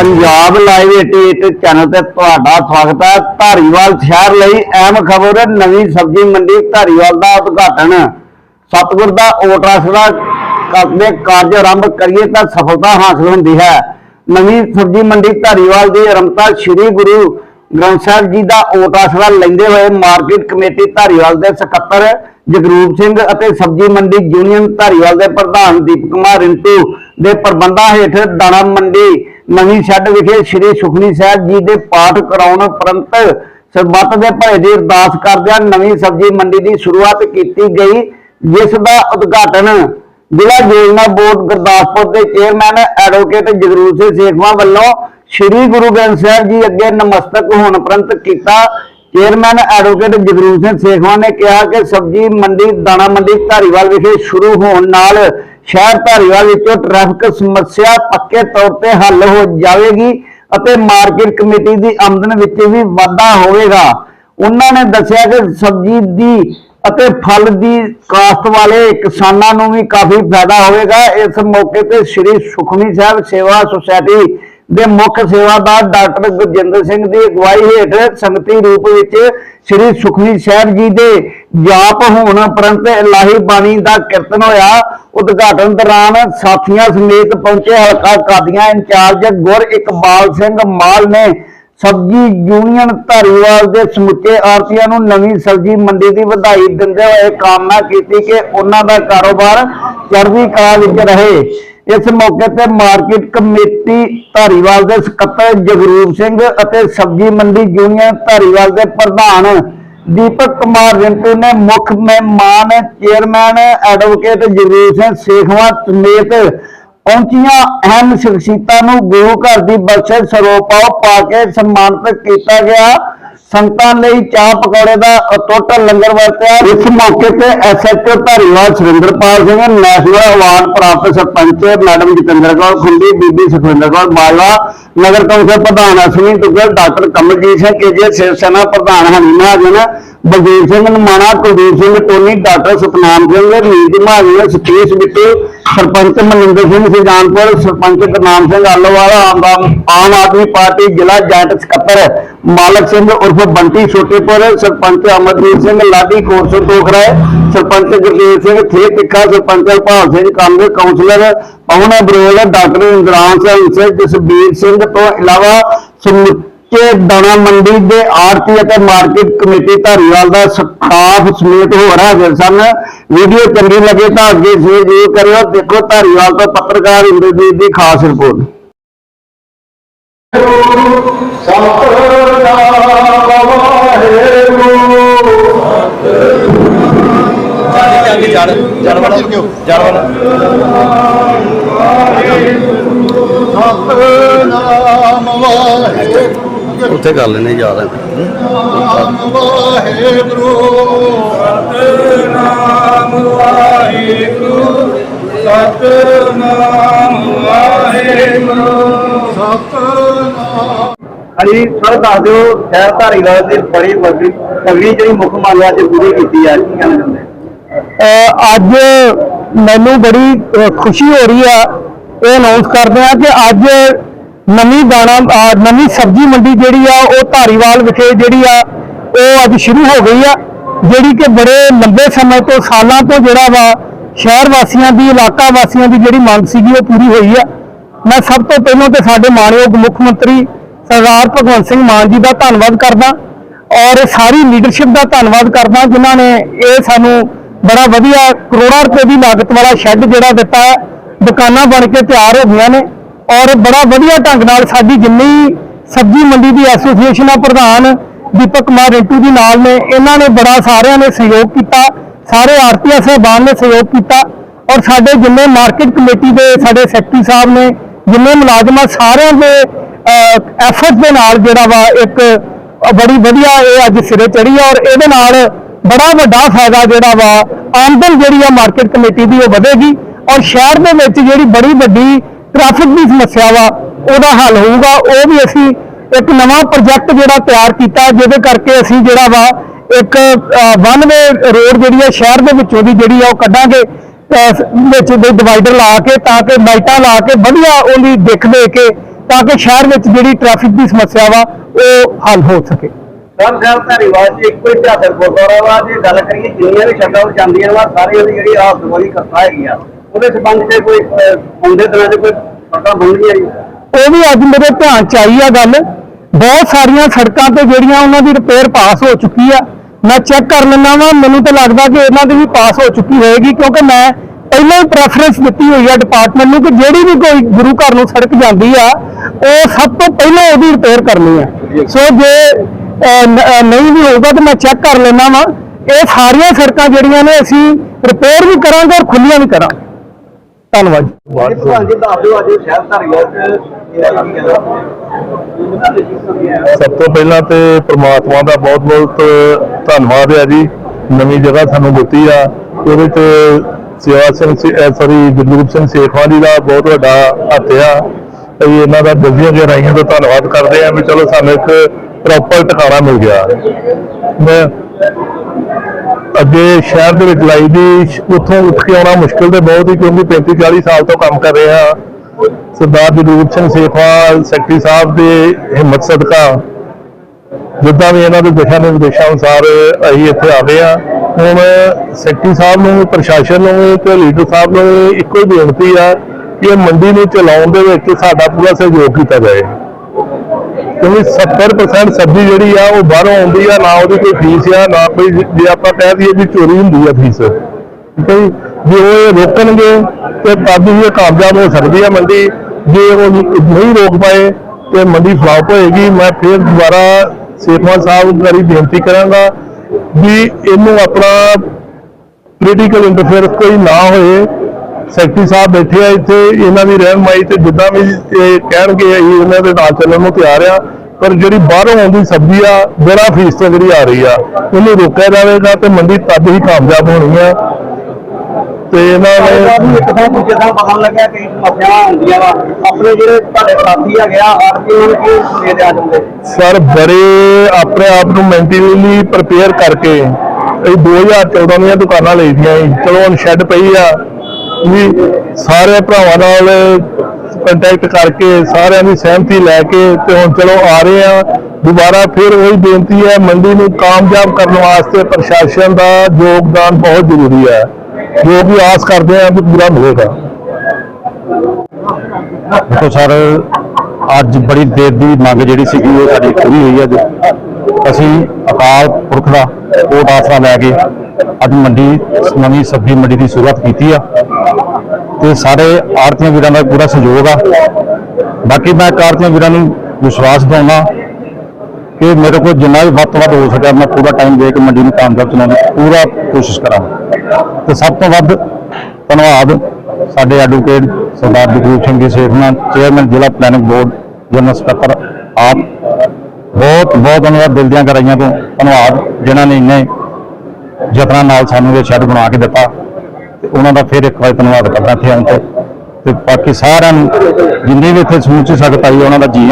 Punjab live 88 channel ਤੇ ਤੁਹਾਡਾ ਸਵਾਗਤ ਹੈ। ਧਾਰੀਵਾਲ ਸ਼ਹਿਰ ਲਈ ਅਹਿਮ ਖਬਰ, ਨਵੀਂ ਸਬਜ਼ੀ ਮੰਡੀ ਧਾਰੀਵਾਲ ਦਾ ਉਦਘਾਟਨ। ਸਤਿਗੁਰ ਦਾ ਓਟ ਆਸਰਾ ਕਰਦੇ ਕਾਰਜ ਆਰੰਭ ਕਰੀਏ ਤਾਂ ਸਫਲਤਾ ਹਾਸਲ ਹੁੰਦੀ ਹੈ। ਨਵੀਂ ਸਬਜ਼ੀ ਮੰਡੀ ਧਾਰੀਵਾਲ ਦੀ ਆਰੰਭਤਾ ਸ੍ਰੀ ਗੁਰੂ ਗ੍ਰੰਥ ਸਾਹਿਬ ਜੀ ਦਾ ਓਟ ਆਸਰਾ ਲੈਂਦੇ ਹੋਏ ਮਾਰਕੀਟ ਕਮੇਟੀ ਧਾਰੀਵਾਲ ਦੇ ਸਕੱਤਰ ਜਗਰੂਪ ਸਿੰਘ ਅਤੇ ਸਬਜ਼ੀ ਮੰਡੀ ਯੂਨੀਅਨ ਧਾਰੀਵਾਲ ਦੇ ਪ੍ਰਧਾਨ ਦੀਪਕ ਕੁਮਾਰ ਰਿੰਟੂ ਦੇ ਪ੍ਰਬੰਧਾਂ ਹੇਠ ਦਾਣਾ ਮੰਡੀ ਨਵੀਂ ਛੱਡ ਵਿਖੇ ਸ੍ਰੀ ਸੁਖਨੀ ਸਾਹਿਬ ਜੀ ਦੇ ਪਾਠ ਕਰਾਉਣ ਉਪਰੰਤ ਸਰਬੱਤ ਦੇ ਭਲੇ ਦੀ ਅਰਦਾਸ ਕਰਦਿਆਂ ਨਵੀਂ ਸਬਜ਼ੀ ਮੰਡੀ ਦੀ ਸ਼ੁਰੂਆਤ ਕੀਤੀ ਗਈ, ਜਿਸ ਦਾ ਉਦਘਾਟਨ ਜ਼ਿਲ੍ਹਾ ਯੋਜਨਾ ਬੋਰਡ ਗੁਰਦਾਸਪੁਰ ਦੇ ਚੇਅਰਮੈਨ ਐਡਵੋਕੇਟ ਜਗਰੂਪ ਸਿੰਘ ਸੇਖਵਾਂ ਵੱਲੋਂ ਸ੍ਰੀ ਗੁਰੂ ਗ੍ਰੰਥ ਸਾਹਿਬ ਜੀ ਅੱਗੇ ਨਮਸਤਕ ਹੋਣ ਉਪਰੰਤ ਕੀਤਾ। ਚੇਅਰਮੈਨ ਐਡਵੋਕੇਟ ਜਗਰੂਪ ਸਿੰਘ ਸੇਖਵਾਂ ਨੇ ਕਿਹਾ ਕਿ ਸਬਜ਼ੀ ਮੰਡੀ, ਦਾਣਾ ਮੰਡੀ ਧਾਰੀਵਾਲ ਵਿਖੇ ਸ਼ੁਰੂ ਹੋਣ ਨਾਲ ਸ਼ਹਿਰ ਧਾਰੀਵਾਲ ਵਿੱਚੋਂ ਟ੍ਰੈਫਿਕ ਸਮੱਸਿਆ ਪੱਕੇ ਤੌਰ ਤੇ ਹੱਲ ਹੋ ਜਾਵੇਗੀ ਅਤੇ ਮਾਰਕੀਟ ਕਮੇਟੀ ਦੀ ਆਮਦਨ ਵਿੱਚ ਵੀ ਵਾਧਾ ਹੋਵੇਗਾ। ਉਹਨਾਂ ਨੇ ਦੱਸਿਆ ਕਿ ਸਬਜ਼ੀ ਦੀ ਅਤੇ ਫਲ ਦੀ ਕਾਸ਼ਤ ਵਾਲੇ ਕਿਸਾਨਾਂ ਨੂੰ ਵੀ ਕਾਫੀ ਫਾਇਦਾ ਹੋਵੇਗਾ। ਇਸ ਮੌਕੇ ਤੇ ਸ੍ਰੀ ਸੁਖਮਨੀ ਸਾਹਿਬ ਸੇਵਾ ਸੁਸਾਇਟੀ ਦੇ ਮੁੱਖ ਸੇਵਾਦਾਰ ਡਾਕਟਰ ਗੁਰਜਿੰਦਰ ਸਿੰਘ ਦੀ ਅਗਵਾਈ ਹੇਠ ਸੰਗਤੀ ਰੂਪ ਵਿੱਚ ਸ੍ਰੀ ਸੁਖਮਨੀ ਸਾਹਿਬ ਜੀ ਦੇ ਜਾਪ ਹੋਣ ਉਪਰੰਤ ਇਲਾਹੀ ਬਾਣੀ ਦਾ ਕੀਰਤਨ ਹੋਇਆ। ਉਦਘਾਟਨ ਦੌਰਾਨ ਸਾਥੀਆਂ ਸਮੇਤ ਪਹੁੰਚੇ ਹਲਕਾ ਕਾਦੀਆਂ ਇੰਚਾਰਜ ਗੁਰ ਇਕਬਾਲ ਸਿੰਘ ਮਾਲ ਨੇ ਸਬਜ਼ੀ ਯੂਨੀਅਨ ਧਾਰੀਵਾਲ ਦੇ ਸਮੁੱਚੇ ਆਰਤੀਆਂ ਨੂੰ ਨਵੀਂ ਸਬਜ਼ੀ ਮੰਡੀ ਦੀ ਵਧਾਈ ਦਿੰਦੇ ਹੋਏ ਕਾਮਨਾ ਕੀਤੀ ਕਿ ਉਹਨਾਂ ਦਾ ਕਾਰੋਬਾਰ ਚੜ੍ਹਦੀ ਕਲਾ ਵਿੱਚ ਰਹੇ। ਇਸ ਮੌਕੇ ਤੇ ਮਾਰਕੀਟ ਕਮੇਟੀ ਧਾਰੀਵਾਲ ਦੇ ਸਕੱਤਰ ਜਗਰੂਪ ਸਿੰਘ ਅਤੇ ਸਬਜ਼ੀ ਮੰਡੀ ਯੂਨੀਅਨ ਧਾਰੀਵਾਲ ਦੇ ਪ੍ਰਧਾਨ ਦੀਪਕ ਕੁਮਾਰ ਰਿੰਟੂ ਨੇ ਮੁੱਖ ਮਹਿਮਾਨ, ਚੇਅਰਮੈਨ ਐਡਵੋਕੇਟ ਜਗਰੂਪ ਸਿੰਘ ਸੇਖਵਾਂ ਸਮੇਤ ਪਹੁੰਚੀਆਂ। ਅਹਿਮ ਸ਼ਖਸੀਅਤਾਂ ਨੂੰ ਗੁਰੂ ਘਰ ਦੀ ਬਖਸ਼ਿਸ਼ ਸਰੋਪਾਓ ਪਾ ਕੇ ਸਨਮਾਨਿਤ ਕੀਤਾ ਗਿਆ। ਸੰਤਾਂ ਲਈ ਚਾਹ ਪਕੌੜੇ ਦਾ ਅਟੁੱਟ ਲੰਗਰ ਵਰਤਿਆ। ਇਸ ਮੌਕੇ ਤੇ SHO Dhariwal Surinderpal Singh national award ਪ੍ਰਾਪਤ ਸਰਪੰਚ ਮੈਡਮ ਜਤਿੰਦਰ ਕੌਰ ਖੁੰਡੀ, ਬੀਬੀ ਸੁਖਵਿੰਦਰ ਕੌਰ ਬਾਜਵਾ, ਨਗਰ ਕੌਂਸਲ ਪ੍ਰਧਾਨ ਅਸ਼ਵਨੀ ਦੁੱਗਲ, ਡਾਕਟਰ ਕਮਲਜੀਤ ਸਿੰਘ ਕੇਜੇ ਸਿਵ ਸੈਨਾ ਪ੍ਰਧਾਨ Honey Mahajan Baljit Singh Namana Kuldeep Singh Tony, doctor Satnam Singh Neet Mahajan Satish Bittu, sarpanch Maninder Singh, Sujanpur, sarpanch Gurnam Singh Alowal, Aam Aadmi party ਜ਼ਿਲ੍ਹਾ joint ਸਕੱਤਰ, ਮਾਲਕ ਸਿੰਘ ਉਰਫ ਬੰਟੀ ਛੋਟੇਪੁਰ, ਸਰਪੰਚ ਅਮਰਜੀਤ ਸਿੰਘ ਲਾਡੀ ਕੋਰਸੋ ਟੋਖਰਾ ਸਰਪੰਚ ਗੁਰਦੇਵ ਸਿੰਘ ਥੇ ਤਿੱਖਾ, ਸਰਪੰਚ ਹਰਪਾਲ ਸਿੰਘ ਕਾਂਗਰਸ ਕਾਉਂਸਲਰ ਪਵਨ ਬਰੋਲ ਡਾਕਟਰ ਇੰਦਰਾਨ ਸਿੰਘ, ਜਸਬੀਰ ਸਿੰਘ ਤੋਂ ਇਲਾਵਾ ਸਮੁੱਚੇ ਦਾਣਾ ਮੰਡੀ ਦੇ ਆਰਤੀ ਅਤੇ ਮਾਰਕੀਟ ਕਮੇਟੀ ਧਾਰੀਵਾਲ ਦਾ ਸਟਾਫ ਸਮੇਤ ਹੋ ਹਾਜ਼ਰ ਸਨ। ਵੀਡੀਓ ਚੰਗੀ ਲੱਗੇ ਤਾਂ ਅੱਗੇ ਸ਼ੇਅਰ ਜ਼ਰੂਰ ਕਰਿਓ। ਦੇਖੋ ਧਾਰੀਵਾਲ ਤੋਂ ਪੱਤਰਕਾਰ ਇੰਦਰਜੀਤ ਦੀ ਖਾਸ ਰਿਪੋਰਟ। ਅੱਗੇ ਜੜ ਉੱਥੇ ਕਰ ਲੈਣੇ ਯਾਦ ਹੈ। ਸਤਨਾਮ ਵਾਹਿਗੁਰੂ ਸਤਨਾਮ ਵਾਹਿਗੁਰੂ ਸਤਨਾਮ ਵਾਹਿਗੁਰੂ ਸਤਨਾਮ। ਹਾਂਜੀ ਸਰ ਦੱਸ ਦਿਓ ਸ਼ਹਿਰ ਧਾਰੀਵਾਲ ਦੀ ਬੜੀ ਵੱਡੀ ਤਗੜੀ ਜਿਹੜੀ ਮੁੱਖ ਮੰਗ ਅੱਜ ਪੂਰੀ ਕੀਤੀ ਆ ਕੀ ਕਹਿਣਾ ਚਾਹੁੰਦੇ ਅੱਜ ਮੈਨੂੰ ਬੜੀ ਖੁਸ਼ੀ ਹੋ ਰਹੀ ਆ ਇਹ ਅਨਾਉਂਸ ਕਰਦੇ ਆ ਕਿ ਅੱਜ ਨਵੀਂ ਦਾਣਾ ਨਵੀਂ ਸਬਜ਼ੀ ਮੰਡੀ ਜਿਹੜੀ ਆ ਉਹ ਧਾਰੀਵਾਲ ਵਿਖੇ ਜਿਹੜੀ ਆ ਉਹ ਅੱਜ ਸ਼ੁਰੂ ਹੋ ਗਈ ਆ ਜਿਹੜੀ ਕਿ ਬੜੇ ਲੰਬੇ ਸਮੇਂ ਤੋਂ ਸਾਲਾਂ ਤੋਂ ਜਿਹੜਾ ਵਾ ਸ਼ਹਿਰ ਵਾਸੀਆਂ ਦੀ ਇਲਾਕਾ ਵਾਸੀਆਂ ਦੀ ਜਿਹੜੀ ਮੰਗ ਸੀਗੀ ਉਹ ਪੂਰੀ ਹੋਈ ਆ। ਮੈਂ ਸਭ ਤੋਂ ਪਹਿਲਾਂ ਤੇ ਸਾਡੇ ਮਾਣਯੋਗ ਮੁੱਖ ਮੰਤਰੀ ਸਰਦਾਰ ਭਗਵੰਤ ਸਿੰਘ ਮਾਨ ਜੀ ਦਾ ਧੰਨਵਾਦ ਕਰਦਾ ਔਰ ਸਾਰੀ ਲੀਡਰਸ਼ਿਪ ਦਾ ਧੰਨਵਾਦ ਕਰਦਾ ਜਿਨ੍ਹਾਂ ਨੇ ਇਹ ਸਾਨੂੰ ਬੜਾ ਵਧੀਆ ਕਰੋੜਾਂ ਰੁਪਏ ਦੀ ਲਾਗਤ ਵਾਲਾ ਸ਼ੈੱਡ ਜਿਹੜਾ ਦਿੱਤਾ ਹੈ, ਦੁਕਾਨਾਂ ਬਣ ਕੇ ਤਿਆਰ ਹੋ ਗਈਆਂ ਨੇ। ਔਰ ਬੜਾ ਵਧੀਆ ਢੰਗ ਨਾਲ ਸਾਡੀ ਜਿੰਨੀ ਸਬਜ਼ੀ ਮੰਡੀ ਦੀ ਐਸੋਸੀਏਸ਼ਨ ਆ ਪ੍ਰਧਾਨ ਦੀਪਕ ਕੁਮਾਰ ਰਿੰਟੂ ਜੀ ਨਾਲ ਨੇ, ਇਹਨਾਂ ਨੇ ਬੜਾ ਸਾਰਿਆਂ ਨੇ ਸਹਿਯੋਗ ਕੀਤਾ, ਸਾਰੇ ਆਰਤੀਆ ਸਹਿਬਾਨ ਨੇ ਸਹਿਯੋਗ ਕੀਤਾ ਔਰ ਸਾਡੇ ਜਿੰਨੇ ਮਾਰਕੀਟ ਕਮੇਟੀ ਦੇ ਸਾਡੇ ਸੈਕਟਰੀ ਸਾਹਿਬ ਨੇ, ਜਿੰਨੇ ਮੁਲਾਜ਼ਮਾਂ ਸਾਰਿਆਂ ਦੇ ਐਫਰਟ ਦੇ ਨਾਲ ਜਿਹੜਾ ਵਾ ਇੱਕ ਬੜੀ ਵਧੀਆ ਇਹ ਅੱਜ ਸਿਰੇ ਚੜੀ ਔਰ ਇਹਦੇ ਨਾਲ ਬੜਾ ਵੱਡਾ ਫਾਇਦਾ ਜਿਹੜਾ ਵਾ, ਆਮਦਨ ਜਿਹੜੀ ਆ ਮਾਰਕੀਟ ਕਮੇਟੀ ਦੀ ਉਹ ਵਧੇਗੀ ਔਰ ਸ਼ਹਿਰ ਦੇ ਵਿੱਚ ਜਿਹੜੀ ਬੜੀ ਵੱਡੀ ਟ੍ਰੈਫਿਕ ਦੀ ਸਮੱਸਿਆ ਵਾ, ਉਹਦਾ ਹੱਲ ਹੋਊਗਾ। ਉਹ ਵੀ ਅਸੀਂ ਇੱਕ ਨਵਾਂ ਪ੍ਰੋਜੈਕਟ ਜਿਹੜਾ ਤਿਆਰ ਕੀਤਾ, ਜਿਹਦੇ ਕਰਕੇ ਅਸੀਂ ਜਿਹੜਾ ਵਾ ਇੱਕ ਵਨ ਵੇ ਰੋਡ ਜਿਹੜੀ ਹੈ ਸ਼ਹਿਰ ਦੇ ਵਿੱਚੋਂ ਦੀ ਜਿਹੜੀ ਆ ਉਹ ਕੱਢਾਂਗੇ। ਵਿੱਚ ਦੇ ਡਿਵਾਈਡਰ ਲਾ ਕੇ, ਤਾਂ ਕਿ ਲਾਈਟਾਂ ਲਾ ਕੇ ਵਧੀਆ ਉਹਦੀ ਦਿੱਖ ਦੇ ਕੇ, ਤਾਂ ਕਿ ਸ਼ਹਿਰ ਵਿੱਚ ਜਿਹੜੀ ਟ੍ਰੈਫਿਕ ਦੀ ਸਮੱਸਿਆ ਵਾ, ਉਹ ਹੱਲ ਹੋ ਸਕੇ। ਸਰ ਸਾਹਿਬ ਧਾਰੀਵਾਲ ਚ ਇੱਕੋ ਹੀ ਇਤਿਹਾਸਕ ਗੁਰਦੁਆਰਾ ਵਾ, ਜੇ ਗੱਲ ਕਰੀਏ, ਜਿੰਨੀਆਂ ਵੀ ਛੱਡਾਂ ਜਾਂਦੀਆਂ ਵਾ ਸਾਰੇ ਉਹਦੀ ਜਿਹੜੀ ਆਪ ਵਾਲੀ ਕਥਾ ਹੈਗੀ ਆ। ਉਹਦੇ ਸੰਬੰਧ ਤੇ ਕੋਈ ਆਉਂਦੇ ਦਿਨਾਂ 'ਚ ਕੋਈ ਪਤਾ ਬਣਨੀ ਆ ਜੀ ਉਹ ਵੀ ਅੱਜ ਮੇਰੇ ਧਿਆਨ ਚ ਆਈ ਆ ਗੱਲ। ਬਹੁਤ ਸਾਰੀਆਂ ਸੜਕਾਂ ਤੇ ਜਿਹੜੀਆਂ ਉਹਨਾਂ ਦੀ ਰਿਪੇਅਰ ਪਾਸ ਹੋ ਚੁੱਕੀ ਆ। ਮੈਂ ਚੈੱਕ ਕਰ ਲੈਣਾ ਵਾ, ਮੈਨੂੰ ਤਾਂ ਲੱਗਦਾ ਕਿ ਇਹਨਾਂ ਦੀ ਵੀ ਪਾਸ ਹੋ ਚੁੱਕੀ ਹੋਏਗੀ, ਕਿਉਂਕਿ ਮੈਂ ਪਹਿਲਾਂ ਹੀ ਪ੍ਰੈਫਰੈਂਸ ਦਿੱਤੀ ਹੋਈ ਆ ਡਿਪਾਰਟਮੈਂਟ ਨੂੰ ਕਿ ਜਿਹੜੀ ਵੀ ਕੋਈ ਗੁਰੂ ਘਰ ਨੂੰ ਸੜਕ ਜਾਂਦੀ ਆ, ਉਹ ਸਭ ਤੋਂ ਪਹਿਲਾਂ ਉਹਦੀ ਰਿਪੇਅਰ ਕਰਨੀ ਆ। ਸੋ ਜੇ ਨਹੀਂ ਵੀ ਹੋਊਗਾ ਤਾਂ ਮੈਂ ਚੈੱਕ ਕਰ ਲੈਣਾ ਵਾ। ਇਹ ਸਾਰੀਆਂ ਸੜਕਾਂ ਜਿਹੜੀਆਂ ਨੇ, ਅਸੀਂ ਰਿਪੇਅਰ ਵੀ ਕਰਾਂਗੇ ਔਰ ਖੁੱਲੀਆਂ ਵੀ ਕਰਾਂਗੇ। ਧੰਨਵਾਦ ਸਭ ਤੋਂ ਪਹਿਲਾਂ ਤੇ ਪ੍ਰਮਾਤਮਾ ਦਾ ਬਹੁਤ ਬਹੁਤ ਧੰਨਵਾਦ ਹੈ ਜੀ। ਨਵੀਂ ਜਗ੍ਹਾ ਸਾਨੂੰ ਦਿੱਤੀ ਆ। ਉਹਦੇ ਤੇ ਸੇਵਾ ਸਿੰਘ ਸੌਰੀ ਗੁਰਦੂਪ ਸਿੰਘ ਸੇਖਵਾਂ ਜੀ ਦਾ ਬਹੁਤ ਵੱਡਾ ਹੱਥ ਆ। ਅਸੀਂ ਇਹਨਾਂ ਦਾ ਦਿਲੀਆਂ ਗਹਿਰਾਈਆਂ ਤੋਂ ਧੰਨਵਾਦ ਕਰਦੇ ਆ ਵੀ ਚਲੋ ਸਾਨੂੰ ਇੱਕ ਪ੍ਰੋਪਰ ਟਿਕਾਣਾ ਮਿਲ ਗਿਆ। ਮੈਂ ਅੱਗੇ ਸ਼ਹਿਰ ਦੇ ਵਿੱਚ ਲਾਈ ਦੀ, ਉੱਥੋਂ ਉੱਠ ਕੇ ਆਉਣਾ ਮੁਸ਼ਕਿਲ ਤੇ ਬਹੁਤ ਹੀ, ਕਿਉਂਕਿ 35 40 ਸਾਲ ਤੋਂ ਕੰਮ ਕਰ ਰਹੇ। ਆ ਸਰਦਾਰ ਜਗਰੂਪ ਸਿੰਘ ਸੇਖਵਾਲ, ਸੈਕਟਰੀ ਸਾਹਿਬ ਦੇ ਹਿੰਮਤ ਸਦਕਾ, ਜਿੱਦਾਂ ਵੀ ਇਹਨਾਂ ਦੇ ਦਿਸ਼ਾ ਨਿਰਦੇਸ਼ਾਂ ਅਨੁਸਾਰ ਅਸੀਂ ਇੱਥੇ ਆ ਗਏ ਆ ਹੁਣ ਸੈਕਟਰੀ ਸਾਹਿਬ ਨੂੰ, ਪ੍ਰਸ਼ਾਸਨ ਨੂੰ ਤੇ ਲੀਡਰ ਸਾਹਿਬ ਨੂੰ ਇੱਕੋ ਹੀ ਬੇਨਤੀ ਆ ਕਿ ਇਹ ਮੰਡੀ ਨੂੰ ਚਲਾਉਣ ਦੇ ਵਿੱਚ ਸਾਡਾ ਪੂਰਾ ਸਹਿਯੋਗ ਕੀਤਾ ਜਾਏ। ਕਿਉਂਕਿ 70% ਸਬਜ਼ੀ ਜਿਹੜੀ ਆ, ਉਹ ਬਾਹਰੋਂ ਆਉਂਦੀ ਆ, ਨਾ ਉਹਦੀ ਕੋਈ ਫੀਸ ਆ, ਨਾ ਕੋਈ ਜੇ ਆਪਾਂ ਕਹਿ ਦਈਏ ਵੀ ਚੋਰੀ ਹੁੰਦੀ ਆ ਫੀਸ। ਠੀਕ ਹੈ ਜੀ ਜੇ ਉਹ ਇਹ ਰੋਕਣਗੇ, ਤੇ ਤਦ ਹੀ ਇਹ ਕਾਮਯਾਬ ਹੋ ਸਕਦੀ ਹੈ ਮੰਡੀ। ਜੇ ਉਹ ਨਹੀਂ ਰੋਕ ਪਾਏ, ਤੇ ਮੰਡੀ ਫਲਾਪ ਹੋਏਗੀ। ਮੈਂ ਫਿਰ ਦੁਬਾਰਾ ਸੇਖਵਾਨ ਸਾਹਿਬ ਗਰੀ ਬੇਨਤੀ ਕਰਾਂਗਾ ਵੀ ਇਹਨੂੰ ਆਪਣਾ ਪੋਲੀਟੀਕਲ ਇੰਟਰਫੇਅਰ ਕੋਈ ਨਾ ਹੋਏ। ਸੈਕਟਰੀ ਸਾਹਿਬ ਬੈਠੇ ਆ ਇੱਥੇ ਇਹਨਾਂ ਦੀ ਰਹਿਨਮਾਈ ਤੇ ਜਿੱਦਾਂ ਵੀ ਇਹ ਕਹਿਣਗੇ ਅਸੀਂ ਉਹਨਾਂ ਦੇ ਨਾਲ ਚੱਲਣ ਨੂੰ ਤਿਆਰ ਆ। ਪਰ ਜਿਹੜੀ ਬਾਹਰੋਂ ਆਉਂਦੀ ਸਬਜ਼ੀ ਆ ਬਿਨਾਂ ਫੀਸ ਤੋਂ ਜਿਹੜੀ ਆ ਰਹੀ ਆ ਉਹਨੂੰ ਰੋਕਿਆ ਜਾਵੇਗਾ ਤੇ ਮੰਡੀ ਤਦ ਹੀ ਕਾਮਯਾਬ ਹੋਣੀ ਆ। ਤੇ ਇਹਨਾਂ ਨੇ ਇੱਕ ਥਾਂ ਦੂਜੇ ਥਾਂ ਪਤਾ ਲੱਗਿਆ ਕਈ ਸਮੱਸਿਆਵਾਂ ਹੁੰਦੀਆਂ ਵਾ। ਆਪਣੇ ਜਿਹੜੇ ਤੁਹਾਡੇ ਸਾਥੀ ਆ ਆਰਤੀ ਉਹਨਾਂ ਨੂੰ ਕੀ ਦੇ ਆ ਜਾਂਦੇ ਸਰ ਬੜੇ ਆਪਣੇ ਆਪ ਨੂੰ ਮੈਂਟਲੀ ਪ੍ਰਪੇਅਰ ਕਰਕੇ ਇਹ 2014 ਦੀਆਂ ਦੁਕਾਨਾਂ ਲਈਆਂ ਸੀ। ਚਲੋ ਹੁਣ ਸ਼ੈੱਡ ਪਈ ਆ ਵੀ ਸਾਰੇ ਭਰਾਵਾਂ ਨਾਲ ਕੰਟੈਕਟ ਕਰਕੇ ਸਾਰਿਆਂ ਦੀ ਸਹਿਮਤੀ ਲੈ ਕੇ ਤੇ ਹੁਣ ਚਲੋ ਆ ਰਹੇ ਆ ਦੁਬਾਰਾ ਫਿਰ ਉਹੀ ਬੇਨਤੀ ਹੈ, ਮੰਡੀ ਨੂੰ ਕਾਮਯਾਬ ਕਰਨ ਵਾਸਤੇ ਪ੍ਰਸ਼ਾਸਨ ਦਾ ਯੋਗਦਾਨ ਬਹੁਤ ਜ਼ਰੂਰੀ ਹੈ। ਜੋ ਵੀ ਆਸ ਕਰਦੇ ਆ ਵੀ ਪੂਰਾ ਮਿਲੇਗਾ ਦੇਖੋ ਸਰ, ਅੱਜ ਬੜੀ ਦੇਰ ਦੀ ਮੰਗ ਜਿਹੜੀ ਸੀਗੀ ਉਹ ਸਾਡੀ ਪੂਰੀ ਹੋਈ ਅੱਜ ਅਸੀਂ ਅਕਾਲ ਪੁਰਖ ਦਾ ਉਹ ਆਸਰਾ ਲੈ ਕੇ ਅੱਜ ਮੰਡੀ, ਨਵੀਂ ਸਬਜ਼ੀ ਮੰਡੀ ਦੀ ਸ਼ੁਰੂਆਤ ਕੀਤੀ ਆ ਤੇ ਸਾਰੇ ਆਰਤੀਆਂ ਵੀਰਾਂ ਦਾ ਪੂਰਾ ਸਹਿਯੋਗ ਆ। ਬਾਕੀ ਮੈਂ ਆਰਤੀਆਂ ਵੀਰਾਂ ਨੂੰ ਵਿਸ਼ਵਾਸ ਦਿਵਾਉਣਾ ਕਿ ਮੇਰੇ ਕੋਲ ਜਿੰਨਾ ਵੀ ਵੱਧ ਤੋਂ ਵੱਧ ਹੋ ਸਕਿਆ, ਮੈਂ ਪੂਰਾ ਟਾਈਮ ਦੇ ਕੇ ਮੰਡੀ ਨੂੰ ਕਾਮਯਾਬ ਚਲਾਉਣ ਦੀ ਪੂਰਾ ਕੋਸ਼ਿਸ਼ ਕਰਾਂ ਤੇ ਸਭ ਤੋਂ ਵੱਧ ਧੰਨਵਾਦ ਸਾਡੇ ਐਡਵੋਕੇਟ ਸਰਦਾਰ ਜਗਰੂਪ ਸਿੰਘ ਜੀ ਸੇਖਨਾ ਚੇਅਰਮੈਨ ਜ਼ਿਲ੍ਹਾ ਪਲੈਨਿੰਗ ਬੋਰਡ ਜਨਰਲ ਸਕੱਤਰ ਆਪ। ਬਹੁਤ ਬਹੁਤ ਧੰਨਵਾਦ ਦਿਲ ਦੀਆਂ ਕਰਾਈਆਂ ਤੋਂ। ਧੰਨਵਾਦ ਜਿਨ੍ਹਾਂ ਨੇ ਇੰਨੇ ਯਤਨਾਂ ਨਾਲ ਸਾਨੂੰ ਇਹ ਸ਼ੈੱਡ ਬਣਾ ਕੇ ਦਿੱਤਾ ਤੇ ਉਹਨਾਂ ਦਾ ਫਿਰ ਇੱਕ ਵਾਰ ਧੰਨਵਾਦ ਕਰਦਾ ਇੱਥੇ ਆਉਣ ਤੇ। ਤੇ ਬਾਕੀ ਸਾਰਿਆਂ ਨੂੰ ਜਿੰਨੇ ਵੀ ਇੱਥੇ ਸਮੂਹ ਚ ਆਈ, ਉਹਨਾਂ ਦਾ ਜੀ